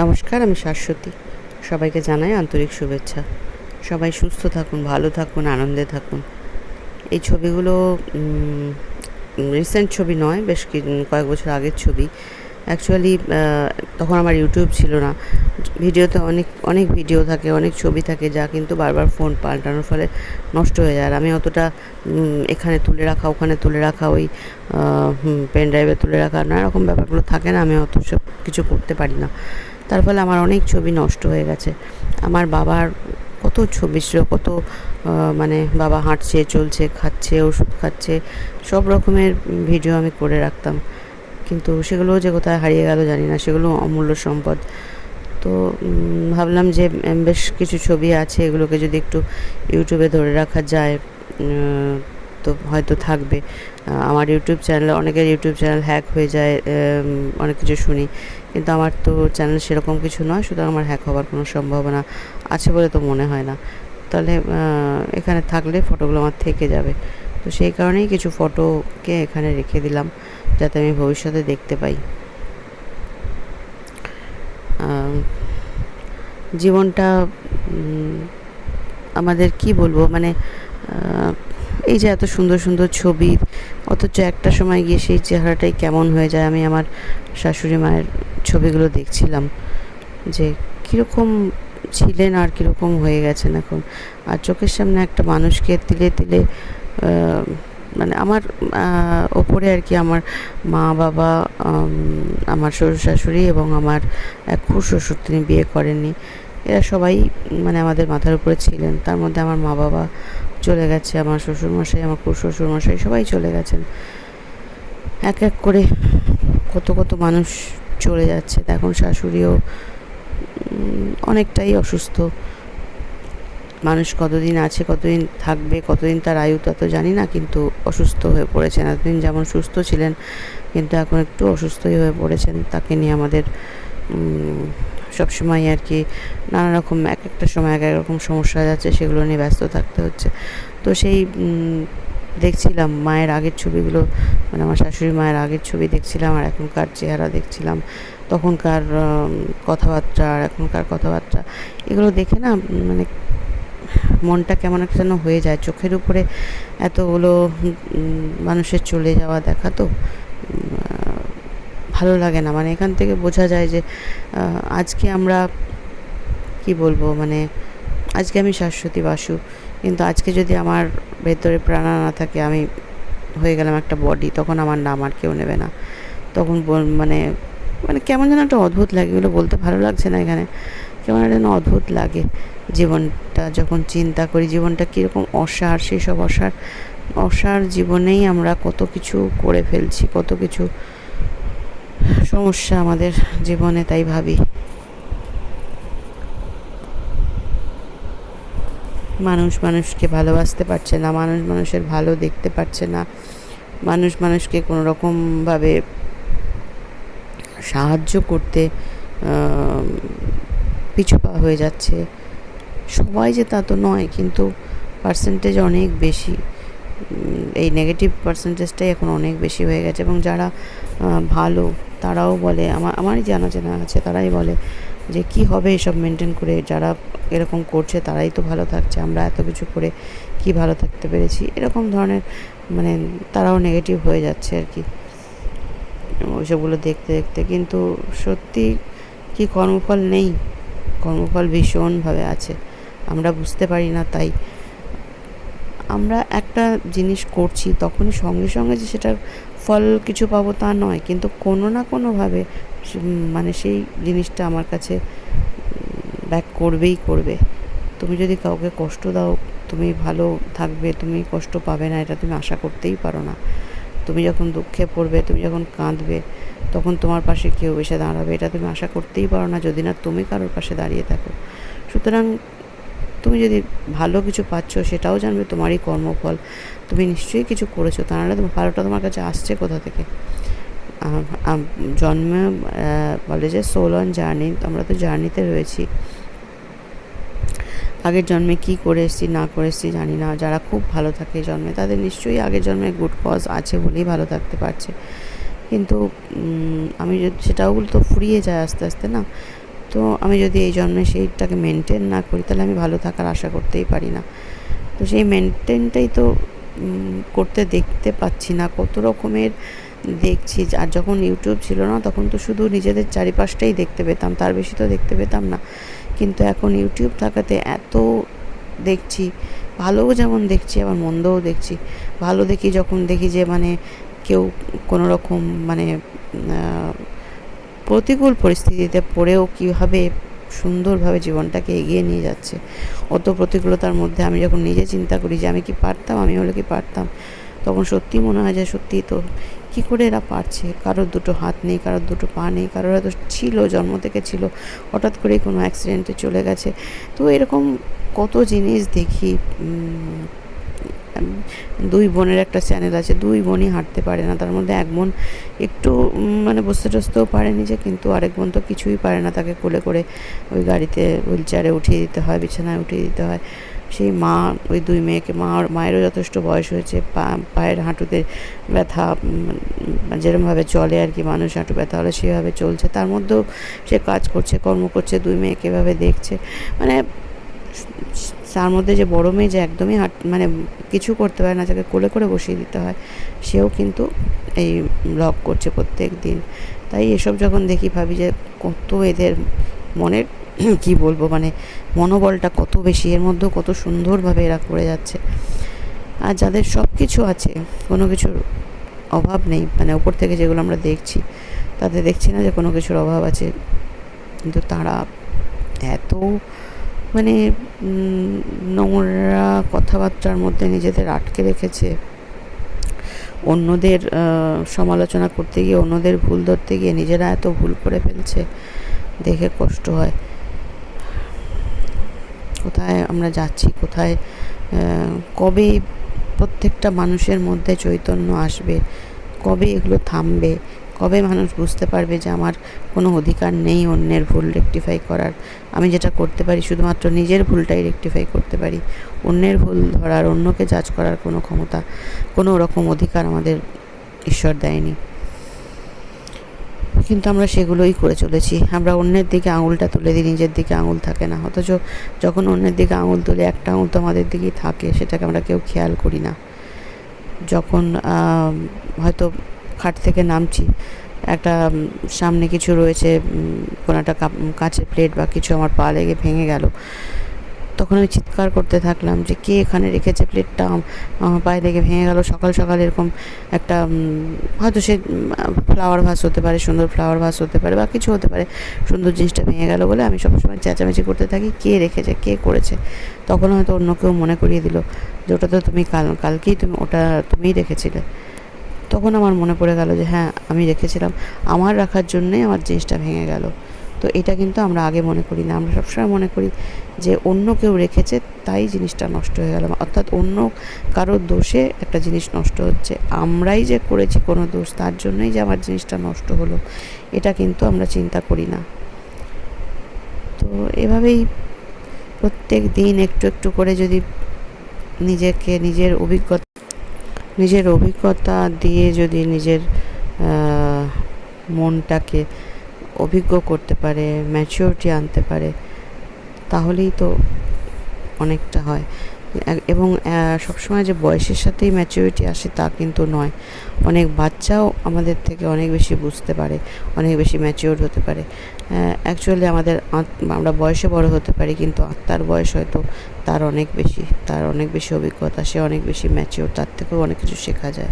নমস্কার, আমি শাশ্বতী। সবাইকে জানাই আন্তরিক শুভেচ্ছা। সবাই সুস্থ থাকুন, ভালো থাকুন, আনন্দে থাকুন। এই ছবিগুলো রিসেন্ট ছবি নয়, বেশ কয়েক বছর আগের ছবি। অ্যাকচুয়ালি তখন আমার ইউটিউব ছিল না। ভিডিওতে অনেক অনেক ভিডিও থাকে, অনেক ছবি থাকে, যা কিন্তু বারবার ফোন পাল্টানোর ফলে নষ্ট হয়ে যায়। আর আমি অতটা এখানে তুলে রাখা, ওখানে তুলে রাখা, ওই পেন ড্রাইভে তুলে রাখা নানা রকম ব্যাপারগুলো থাকে না। আমি অত সব কিছু করতে পারি না। তার ফলে আমার অনেক ছবি নষ্ট হয়ে গেছে। আমার বাবার কত ছবি ছিল, কত মানে বাবা হাঁটছে, চলছে, খাচ্ছে, ওষুধ খাচ্ছে, সব রকমের ভিডিও আমি করে রাখতাম। কিন্তু সেগুলোও যে কোথায় হারিয়ে গেল জানি না, সেগুলো অমূল্য সম্পদ। তো ভাবলাম যে বেশ কিছু ছবি আছে, এগুলোকে যদি একটু ইউটিউবে ধরে রাখা যায় তো হয়তো থাকবে। আমার ইউটিউব চ্যানেলে, অনেকের ইউটিউব চ্যানেল হ্যাক হয়ে যায় অনেক কিছু শুনি। কিন্তু আমার তো চ্যানেল সেরকম কিছু নয়, সুতরাং আমার হ্যাক হওয়ার কোনো সম্ভাবনা আছে বলে তো মনে হয় না। তাহলে এখানে থাকলে ফটোগুলো আমার থেকে যাবে। তো সেই কারণেই কিছু ফটোকে এখানে রেখে দিলাম, যাতে আমি ভবিষ্যতে দেখতে পাই। জীবনটা আমাদের কি বলব? মানে এই যে এত সুন্দর সুন্দর ছবি, অথচ একটা সময় গিয়ে সেই চেহারাটাই কেমন হয়ে যায়, আমি আমার শাশুড়ি মায়ের ছবিগুলো দেখছিলাম, যে কীরকম ছিলেন আর কীরকম হয়ে গেছেন এখন। আর চোখের সামনে একটা মানুষকে তিলে তিলে মানে আমার ওপরে আর কি আমার মা, বাবা আমার শ্বশুর শাশুড়ি এবং আমার এক শ্বশুর তিনি বিয়ে করেননি। এরা সবাই মানে আমাদের মাথার উপরে ছিলেন, তার মধ্যে আমার মা, বাবা চলে গেছে, আমার শ্বশুরমশাই আমার শ্বশুরমশাই সবাই চলে গেছেন। এক এক করে কত কত মানুষ চলে যাচ্ছে। এখন শাশুড়িও অনেকটাই অসুস্থ। মানুষ কতদিন আছে, কতদিন থাকবে, কতদিন তার আয়ু তা তো জানি না, কিন্তু অসুস্থ হয়ে পড়েছেন। এতদিন যেমন সুস্থ ছিলেন, কিন্তু এখন একটু অসুস্থই হয়ে পড়েছেন। তাকে নিয়ে আমাদের সবসময় আর কি নানা রকম এক একটা সময় এক এক রকম সমস্যা যাচ্ছে, সেগুলো নিয়ে ব্যস্ত থাকতে হচ্ছে। তো সেই দেখছিলাম মায়ের আগের ছবিগুলো মানে আমার শাশুড়ি মায়ের আগের ছবি দেখছিলাম আর এখনকার চেহারা দেখছিলাম। তখনকার কথাবার্তা আর এখনকার কথাবার্তা, এগুলো দেখে না মানে মনটা কেমন একটা যেন হয়ে যায়। চোখের উপরে এতগুলো মানুষের চলে যাওয়া দেখা তো ভালো লাগে না। মানে এখান থেকে বোঝা যায় যে আজকে আমরা কি বলব? মানে আজকে আমি শাশ্বতী বাসু, কিন্তু আজকে যদি আমার ভেতরে প্রাণা না থাকে, আমি হয়ে গেলাম একটা বডি তখন আমার নাম আর কেউ নেবে না। তখন মানে মানে কেমন যেন একটা অদ্ভুত লাগে। এগুলো বলতে ভালো লাগছে না এখানে। কেমন যেন অদ্ভুত লাগে জীবনটা, যখন চিন্তা করি, জীবনটা কীরকম অসার সেই সব অসার অসার জীবনেই আমরা কত কিছু করে ফেলছি, কত কিছু সমস্যা আমাদের জীবনে তাই ভাবি। মানুষ মানুষকে ভালোবাসতে পারছে না মানুষ মানুষের ভালো দেখতে পারছে না। মানুষ মানুষকে কোনো রকমভাবে সাহায্য করতে আহ, পিছু পা হয়ে যাচ্ছে। সবাই যে তা তো নয় কিন্তু পার্সেন্টেজ অনেক বেশি। এই নেগেটিভ পার্সেন্টেজটাই এখন অনেক বেশি হয়ে গেছে এবং যারা ভালো, তারাও বলে আমার আমারই জানা জানা আছে, তারাই বলে যে কি হবে এসব মেনটেন করে, যারা এরকম করছে তারাই তো ভালো থাকছে, আমরা এত কিছু করে কি ভালো থাকতে পেরেছি? এরকম ধরনের মানে তারাও নেগেটিভ হয়ে যাচ্ছে আর কি। ওইসবগুলো দেখতে দেখতে, কিন্তু সত্যি কি কর্মফল নেই? কর্মফল ভীষণভাবে আছে। আমরা বুঝতে পারি না তাই। আমরা একটা জিনিস করছি, তখনই সঙ্গে সঙ্গে যে সেটার ফল কিছু পাবো তা নয়। কিন্তু কোনো না কোনোভাবে মানে সেই জিনিসটা আমার কাছে ব্যাক করবেই করবে। তুমি যদি কাউকে কষ্ট দাও, তুমি ভালো থাকবে, তুমি কষ্ট পাবে না, এটা তুমি আশা করতেই পারো না। তুমি যখন দুঃখে পড়বে, তুমি যখন কাঁদবে, তখন তোমার পাশে কেউ এসে দাঁড়াবে, এটা তুমি আশা করতেই পারো না, যদি না তুমি কারোর পাশে দাঁড়িয়ে থাকো। সুতরাং তুমি যদি ভালো কিছু পাচ্ছ, সেটাও জানবে, তোমারই কর্মফল। তুমি নিশ্চয়ই কিছু করেছ, তা নাহলে তোমার ভালোটা তোমার কাছে আসছে কোথা থেকে? জন্মে বলে যে সোল অন জার্নি, আমরা তো জার্নিতে রয়েছি। আগের জন্মে কি করে এসেছি, না করে এসেছি জানি না। যারা খুব ভালো থাকে জন্মে, তাদের নিশ্চয়ই আগের জন্মে গুড কজ আছে বলেই ভালো থাকতে পারছে। কিন্তু আমি সেটাও তো ফুরিয়ে যায় আস্তে আস্তে, না? তো আমি যদি এই জন্মে সেইটাকে মেনটেন না করি, তাহলে আমি ভালো থাকার আশা করতেই পারি না। তো সেই মেনটেনটাই তো করতে দেখতে পাচ্ছি না। কত রকমের দেখছি, আর যখন ইউটিউব ছিল না, তখন তো শুধু নিজেদের চারিপাশটাই দেখতে পেতাম, তার বেশি তো দেখতে পেতাম না। কিন্তু এখন ইউটিউব থাকাতে এত দেখছি, ভালোও যেমন দেখছি, আবার মন্দও দেখছি। ভালো দেখি যখন দেখি যে মানে কেউ কোনো রকম মানে প্রতিকূল পরিস্থিতিতে পড়েও কীভাবে সুন্দরভাবে জীবনটাকে এগিয়ে নিয়ে যাচ্ছে, অত প্রতিকূলতার মধ্যে আমি যখন নিজে চিন্তা করি যে আমি কি পারতাম, আমি হলে কি পারতাম, তখন সত্যি মনে হয় যে সত্যি তো কি করে এরা পারছে? কারোর দুটো হাত নেই, কারোর দুটো পা নেই, কারোর হয়তো ছিল, জন্ম থেকে ছিল, হঠাৎ করেই কোনো অ্যাক্সিডেন্টে চলে গেছে। তো এরকম কত জিনিস দেখি দুই বোনের একটা চ্যানেল আছে, দুই বোনই হাঁটতে পারে না। তার মধ্যে এক বোন একটু মানে বসতে টসতেও পারেনি যে কিন্তু আরেক বোন তো কিছুই পারে না তাকে কোলে করে ওই গাড়িতে হুইল চেয়ারে উঠিয়ে দিতে হয়, বিছানায় উঠিয়ে দিতে হয়। সেই মা, ওই দুই মেয়েকে, মা মায়েরও যথেষ্ট বয়স হয়েছে, পা, পায়ের হাঁটুতে ব্যথা যেরমভাবে চলে আর কি, মানুষ হাঁটু ব্যথা হলে সেভাবে চলছে। তার মধ্যেও সে কাজ করছে, কর্ম করছে, দুই মেয়েকে এভাবে দেখছে। মানে তার মধ্যে যে বড় মেয়ে যে একদমই হাঁট মানে কিছু করতে পারে না যাকে কোলে করে বসিয়ে দিতে হয়, সেও কিন্তু এই ব্লগ করছে প্রত্যেক দিন। তাই এসব যখন দেখি ভাবি যে কত এদের মনের কি বলব মানে মনোবলটা কত বেশি, এর মধ্যেও কত সুন্দরভাবে এরা করে যাচ্ছে। আর যাদের সব কিছু আছে, কোনো কিছুর অভাব নেই মানে ওপর থেকে যেগুলো আমরা দেখছি তাতে দেখছি না যে কোনো কিছুর অভাব আছে। কিন্তু তারা এত মানে নোংরা কথাবার্তার মধ্যে নিজেদের আটকে রেখেছে। অন্যদের সমালোচনা করতে গিয়ে, অন্যদের ভুল ধরতে গিয়ে নিজেরা এত ভুল করে ফেলছে, দেখে কষ্ট হয়। কোথায় আমরা যাচ্ছি, কোথায় কবে প্রত্যেকটা মানুষের মধ্যে চৈতন্য আসবে, কবে এগুলো থামবে কবে মানুষ বুঝতে পারবে যে আমার কোনো অধিকার নেই অন্যের ভুল রেকটিফাই করার। আমি যেটা করতে পারি শুধুমাত্র নিজের ভুলটাই রেকটিফাই করতে পারি। অন্যের ভুল ধরার অন্যকে জাজ করার কোনো ক্ষমতা, কোনো রকম অধিকার আমাদের ঈশ্বর দেয়নি। কিন্তু আমরা সেগুলোই করে চলেছি। আমরা অন্যের দিকে আঙুলটা তুলে দিই, নিজের দিকে আঙুল থাকে না। অথচ যখন অন্যের দিকে আঙুল তুলে একটা আঙুল তো আমাদের দিকেই থাকে, সেটাকে আমরা কেউ খেয়াল করি না। যখন হয়তো খাট থেকে নামছি। একটা সামনে কিছু রয়েছে কোনো একটা কাঁচের প্লেট বা কিছু আমার পা লেগে ভেঙে গেল। তখন আমি চিৎকার করতে থাকলাম যে, কে এখানে রেখেছে প্লেটটা? আমার পায়ে লেগে ভেঙে গেল। সকাল সকাল এরকম একটা হয়তো সে ফ্লাওয়ার ভাস হতে পারে, সুন্দর ফ্লাওয়ার ভাস হতে পারে বা কিছু হতে পারে। সুন্দর জিনিসটা ভেঙে গেল বলে আমি সবসময় চেঁচামেচি করতে থাকি, কে রেখেছে, কে করেছে? তখন হয়তো অন্য কেউ মনে করিয়ে দিল যে ওটা তো তুমি কাল, কালকেই তুমি, ওটা তুমিই রেখেছিলে। তখন আমার মনে পড়ে গেল যে হ্যাঁ আমি রেখেছিলাম। আমার রাখার জন্যই আমার জিনিসটা ভেঙে গেল। তো এটা কিন্তু আমরা আগে মনে করি না। আমরা সবসময় মনে করি যে, অন্য কেউ রেখেছে, তাই জিনিসটা নষ্ট হয়ে গেল। অর্থাৎ অন্য কারোর দোষে একটা জিনিস নষ্ট হচ্ছে। আমরাই যে করেছি কোনো দোষ, তার জন্যই যে আমার জিনিসটা নষ্ট হলো, এটা কিন্তু আমরা চিন্তা করি না। তো এভাবেই প্রত্যেক দিন একটু একটু করে যদি নিজেকে, নিজের অভিজ্ঞতা নিজের অভিজ্ঞতা দিয়ে যদি নিজের মনটাকে অভিজ্ঞ করতে পারে ম্যাচিওরিটি আনতে পারে, তাহলেই তো অনেকটা হয়। এবং সবসময় যে বয়সের সাথেই ম্যাচুরিটি আসে তা কিন্তু নয়। অনেক বাচ্চাও আমাদের থেকে অনেক বেশি বুঝতে পারে, অনেক বেশি ম্যাচিওর হতে পারে। অ্যাকচুয়ালি আমাদের আমরা বয়সে বড় হতে পারি কিন্তু আত্মার বয়স হয়তো তার অনেক বেশি, তার অনেক বেশি অভিজ্ঞতা, সে অনেক বেশি ম্যাচিওর তার থেকেও অনেক কিছু শেখা যায়।